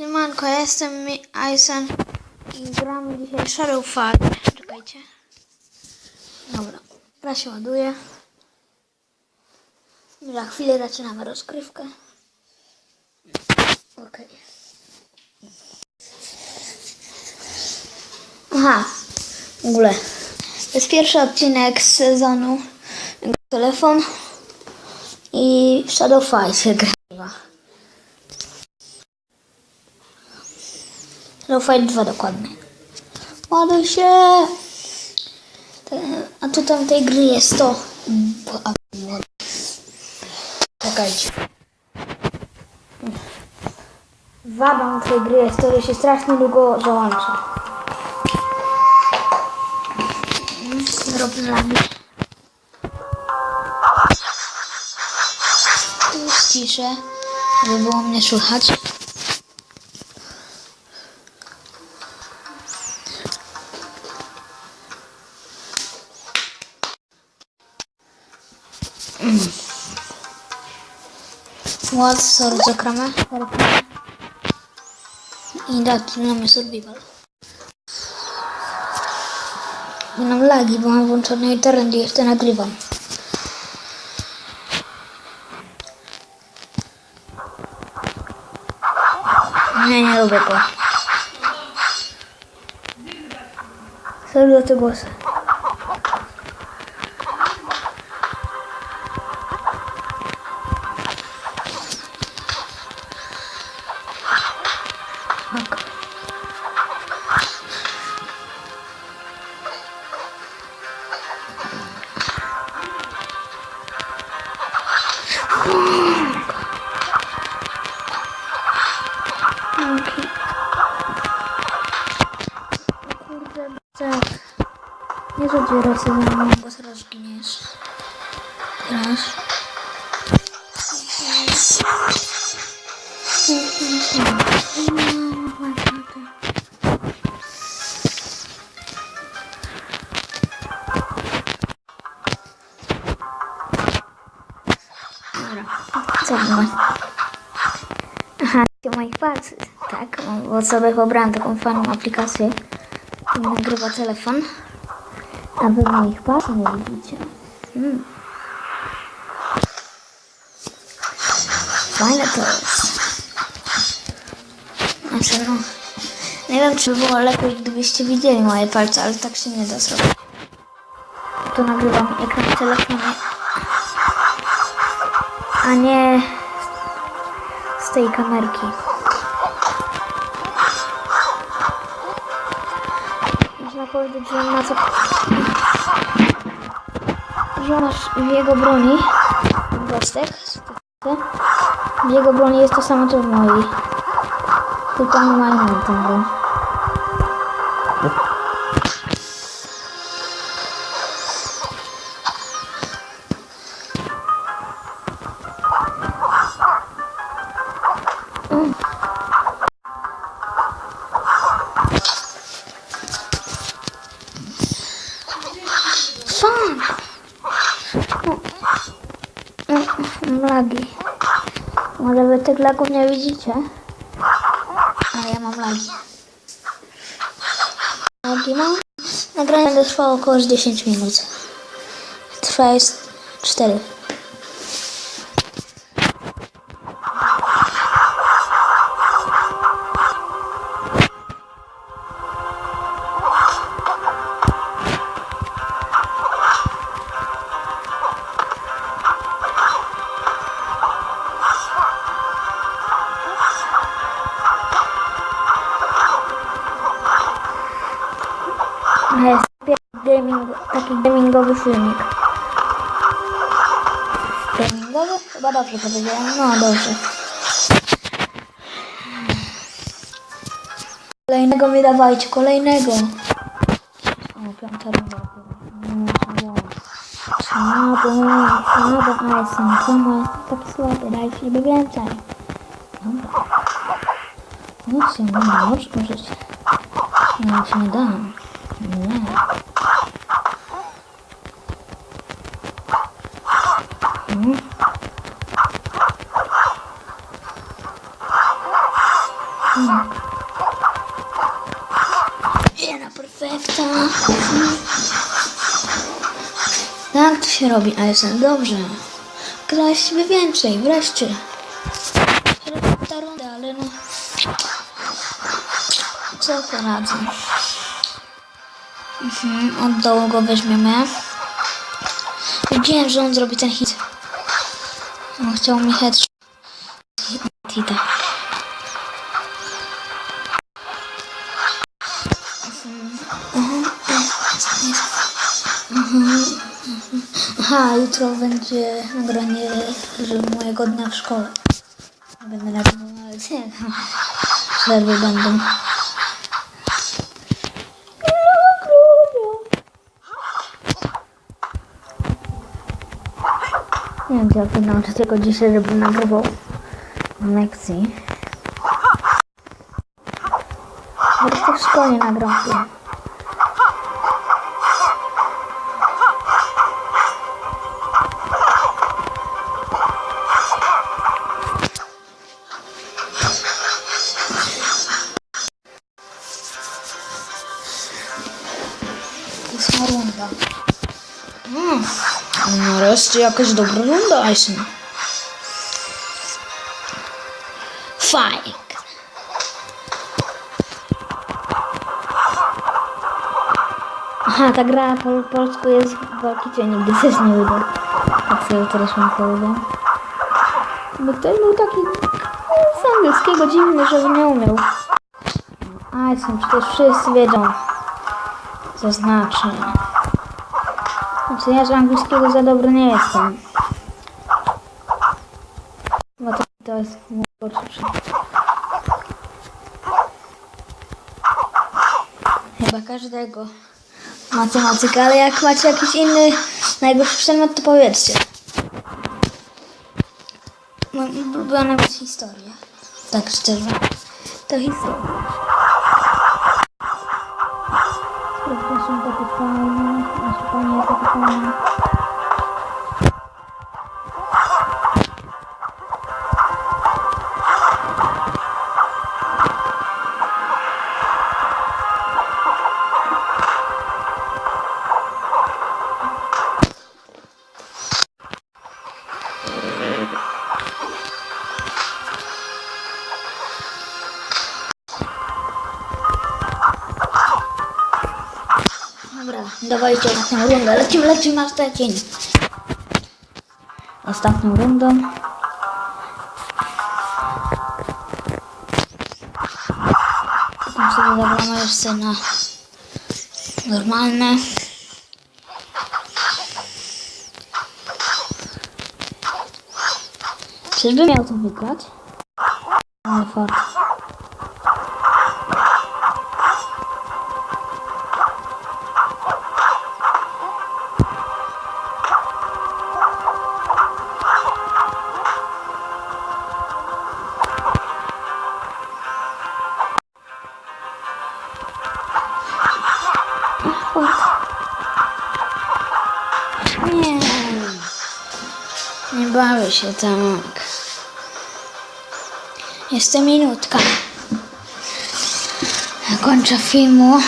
Siemanko, ja jestem Mi- Aysen i gramy dzisiaj Shadow Fall. Czekajcie. Dobra, teraz się ładuje. Za chwilę zaczynamy rozgrywkę. Okej. Aha, w ogóle. To jest pierwszy odcinek z sezonu Telefon i Shadow Fall się Shadow Fight 2 dokładnie. Ładuj się! A tutaj tej gry jest to. Czekajcie. Wadą tej gry jest to, że się strasznie długo załącza. Zrobię Tu ściszę, żeby było mnie słychać. Ład, sorry za kramę. I zaczynamy survival. Mam lagi, bo mam włączony internet i jeszcze nagrywam. Nie, nie lubię go. Serio te głosy. Nie zabieraj się ze mną, bo zaraz zginiesz. Teraz. Dobra, co było? Aha, to moich palców. Tak, bo sobie pobrałam taką fajną aplikację, która nagrywa telefon. A wy moich palców nie widzicie. Hmm. Fajne to jest. Znaczy no, nie wiem czy by było lepiej gdybyście widzieli moje palce, ale tak się nie da zrobić. To nagrywam ekran w telefonie, a nie z tej kamerki. Można powiedzieć, że on ma co... Masz w jego broni w jego broni jest to samo co w mojej. Tylko nie ma inną tą broń. Lagi. Może wy tych lagów nie widzicie? Ale ja mam lagi. Lagi mam? Nagranie trwało około 10 minut. Trwa jest 4. jest gaming, taki gamingowy filmik. Gamingowy? Chyba dobrze powiedziałem. No dobrze. Kolejnego mi dawajcie, kolejnego. O, piąta runda. No, słabo. Słabo, ale jestem czemu tak słaby, dajcie mi więcej. Dobra. Się nie ma, możesz użyć. No, się nie dam. Mm. Perfekta. Tak to się robi, a jestem dobrze. Graj sobie więcej, wreszcie. Ta runda, ale no... Co poradzę? Mhm, od dołu go weźmiemy. Wiedziałem, że on zrobi ten hit. On chciał mi headshot. Hita. Aha, jutro będzie nagranie mojego dnia w szkole. Będę nagrywał, ale nie, przerwy będą. Nie wiem, czy ja to nauczę tylko dzisiaj, żebym nagrywał na lekcji. Wreszcie w szkole nagram film. Ósma runda. Mm. Nareszcie jakaś dobra runda, Aisin. Fajk. Aha, ta gra po polsku jest w Walkicie, nigdy też nie uda. Tak sobie teraz mam powiem. Bo ktoś był taki z angielskiego dziwny, że nie umiał. Aisin, przecież wszyscy wiedzą, co znaczy. Ja z angielskiego za dobry nie jestem. Bo to, to jest mój gorszy. Chyba każdego matematyka, ale jak macie jakiś inny najgorszy przedmiot, to powiedzcie. Ulubionym jest historia. Tak szczerze. To historia. İspanya'da İspanya'da İspanya'da dawajcie ostatnią rundę. Lecimy, lecimy ten dzień. Ostatnią rundą. Potem sobie na normalne. Czyżby miał to wygrać? Ale fart. Bawię się tak. Jeszcze minutka. Kończę filmu.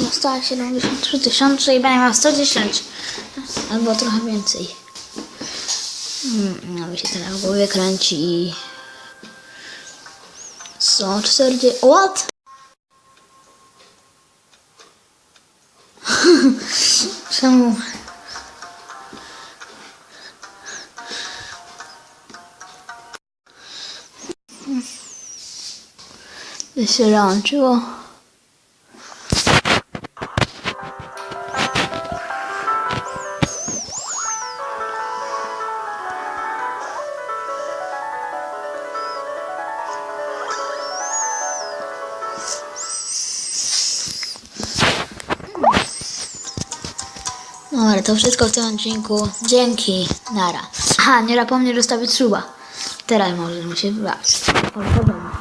Została 73 tysiące i będę miał 110. Albo trochę więcej. Hmm, mi się teraz w głowie kręci i... 140... What? Czemu? To się łączyło. Dobra, to wszystko w tym odcinku. Dzięki. Nara. Aha, nie zapomnij zostawić suba. Teraz możemy się wybrać. Podobać.